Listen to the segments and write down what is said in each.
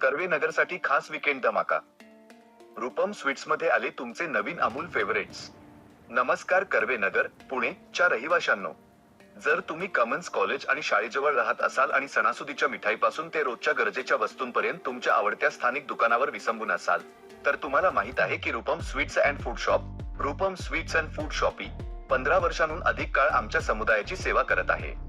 कर्वे नगरसाठी खास विकेंड धमाका रूपम स्वीट्समध्ये आले तुमचे नवीन अमूल फेवरेट्स नमस्कार कर्वे नगर पुणे च्या रहिवाशांनो. जर तुम्ही कमन्स कॉलेज आणि शाळेजवळ राहत असाल आणि सणासुदीच्या मिठाईपासून ते रोजच्या गरजेच्या वस्तूंपर्यंत तुमच्या आवडत्या स्थानिक दुकानावर विसंबून असाल तर तुम्हाला माहीत आहे की Rupam sweets and food shop Rupam sweets and food shoppe पंधरा वर्षांहून अधिक काळ आमच्या समुदायाची सेवा करत आहे.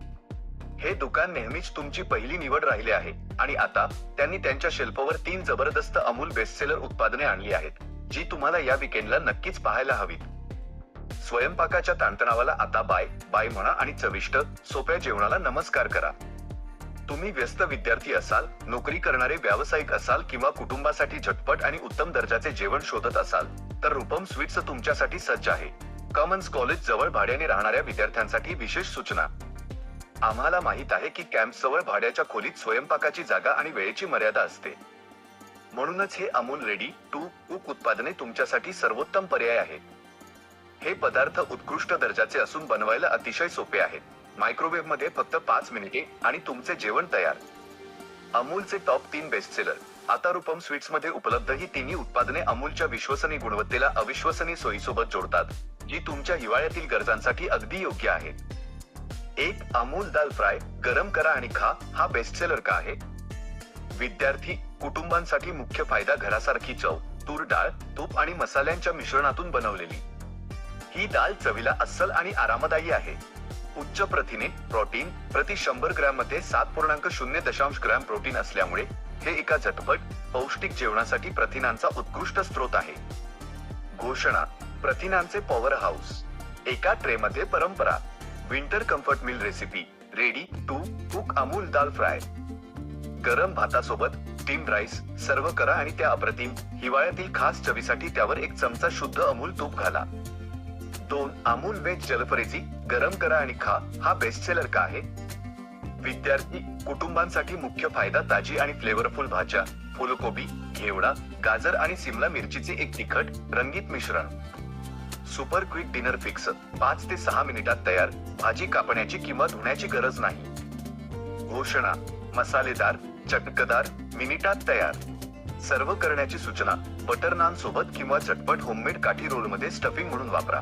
हे दुकान नेहमीच तुमची पहिली निवड राहिले आहे. आणि आता त्यांनी त्यांच्या शेल्फवर तीन जबरदस्त अमूल बेस्टसेलर उत्पादने आणली आहेत जी तुम्हाला या विकेंडला नक्कीच पाहायला हवीत. स्वयंपाकाच्या ताणतणावाला आता बाय बाय म्हणा आणि चविष्ट सोप्या जेवणाला नमस्कार करा. तुम्ही व्यस्त विद्यार्थी असाल नोकरी करणारे व्यावसायिक असाल किंवा कुटुंबासाठी झटपट आणि उत्तम दर्जाचे जेवण शोधत असाल तर रूपम स्वीट्स तुमच्यासाठी सज्ज आहे. कॉमन्स कॉलेज जवळ भाड्याने राहणाऱ्या विद्यार्थ्यांसाठी विशेष सूचना. आम्हाला माहीत आहे की कॅम्प सवय भाड्याच्या खोलीत स्वयंपाकाची जागा आणि वेळेची मर्यादा असते. म्हणूनच हे अमूल रेडी टू कुक उत्पादने तुमच्यासाठी सर्वोत्तम पर्याय आहे. हे पदार्थ उत्कृष्ट दर्जाचे असून बनवायला अतिशय सोपे आहेत. मायक्रोवेव्हमध्ये फक्त पाच मिनिटे आणि तुमचे जेवण तयार. अमूलचे टॉप तीन बेस्टसेलर आता रूपम स्वीट्समध्ये उपलब्ध ही तिन्ही उत्पादने अमूलच्या विश्वसनीय गुणवत्तेला अविश्वसनीय सोयीसोबत जोडतात जी तुमच्या हिवाळ्यातील गरजांसाठी अगदी योग्य आहेत. एक अमूल दाल फ्राय गरम करा आणि खा हा बेस्टसेलर का आहे? विद्यार्थी कुटुंबांसाठी मुख्य फायदा घरासारखी चव तूर डाळ तूप आणि मसाल्यांच्या मिश्रणातून बनवलेली. ही डाळ चवीला अस्सल आणि आरामदायी आहे. उच्च प्रथिने प्रोटीन प्रति शंभर ग्रॅममध्ये सात पूर्णांक शून्य दशांश ग्रॅम प्रोटीन असल्यामुळे हे एका झटपट पौष्टिक जेवणासाठी प्रथिनांचा उत्कृष्ट स्रोत आहे. घोषणा प्रथिनांचे पॉवर हाऊस एका ट्रे मध्ये परंपरा. Winter comfort meal recipe ready to cook Amul dal fry. गरम भातासोबत स्टीम राईस सर्व करा आणि त्या अप्रतिम हिवाळ्यातील खास चवीसाठी त्यावर एक चमचा शुद्ध अमूल तूप घाला. दोन अमूल वेज जलफरेजी गरम करा आणि खा हा बेस्टसेलर का आहे? विद्यार्थी कुटुंबांसाठी मुख्य फायदा ताजी आणि फ्लेवरफुल भाज्या फुलकोबी घेवडा गाजर आणि सिमला मिरचीचे एक तिखट रंगीत मिश्रण. Super quick dinner fix. पाच ते सहा मिनिटात तयार. भाजी कापण्याची किंवा धुण्याची गरज नाही. घोषणा. मसालेदार चटकदार मिनिटात तयार. सर्व करण्याची सूचना. बटर नान सोबत किंवा झटपट होममेड काठी रोलमध्ये स्टफिंग म्हणून वापरा.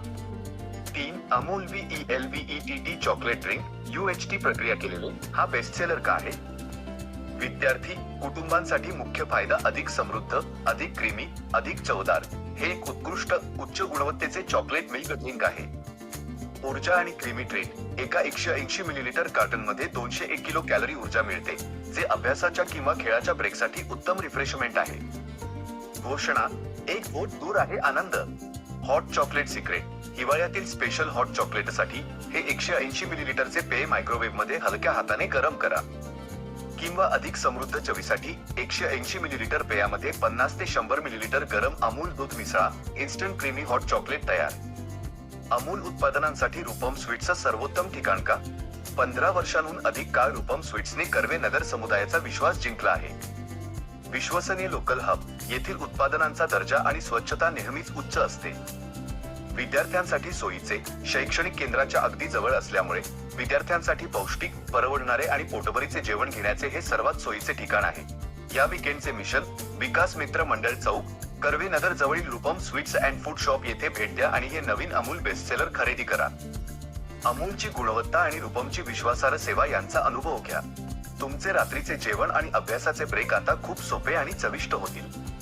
तीन Amul V L T T chocolate drink U H T प्रक्रिया केलेले. हा बेस्टसेलर का आहे? विद्यार्थी कुटुंबांसाठी मुख्य फायदा अधिक समृद्ध अधिक क्रीमी अधिक चवदार. हे एक उत्कृष्ट उच्च गुणवत्तेचे चॉकलेट मिल्क ड्रिंक आहे. ऊर्जा आणि क्रीमी ट्रीट एका एकशे ऐंशी मिलीलिटर कार्टनमध्ये दोनशे एक किलो कॅलरी ऊर्जा मिळते जे अभ्यासाच्या किंवा खेळाच्या ब्रेकसाठी उत्तम रिफ्रेशमेंट आहे. घोषणा एक बोट दूर आहे आनंद. हॉट चॉकलेट सिक्रेट हिवाळ्यातील स्पेशल हॉट चॉकलेटसाठी हे एकशे ऐंशी मिलीलिटरचे पेय मायक्रोवेव्हमध्ये हलक्या हाताने गरम करा. किंवा अधिक समृद्ध चवीसाठी एकशे ऐंशी मिलीलिटर पेयामध्ये पन्नास ते शंभर मिलीलिटर गरम अमूल दूध मिसळा. इन्स्टंट क्रीमी हॉट चॉकलेट तयार. अमूल उत्पादनांसाठी रूपम स्वीट्सचं सर्वोत्तम ठिकाण का? पंधरा वर्षांहून अधिक काळ रूपम स्वीट्सने कर्वे नगर समुदायाचा विश्वास जिंकला आहे. विश्वसनीय लोकल हब येथील उत्पादनांचा दर्जा आणि स्वच्छता नेहमीच उच्च असते. विद्यार्थ्यांसाठी सोयीचे शैक्षणिक केंद्राच्या अगदी जवळ असल्यामुळे विद्यार्थ्यांसाठी पौष्टिक परवडणारे आणि पोटभरीचे जेवण घेण्याचे हे सर्वात सोयीचे ठिकाण आहे. या विकेंडचे मिशन विकास मित्र मंडळ चौक कर्वे नगर जवळील Rupam sweets and food shop येथे भेट द्या आणि हे नवीन अमूल बेस्टसेलर खरेदी करा. अमूलची गुणवत्ता आणि रूपमची विश्वासार्ह सेवा यांचा अनुभव घ्या. तुमचे रात्रीचे जेवण आणि अभ्यासाचे ब्रेक आता खूप सोपे आणि चविष्ट होतील.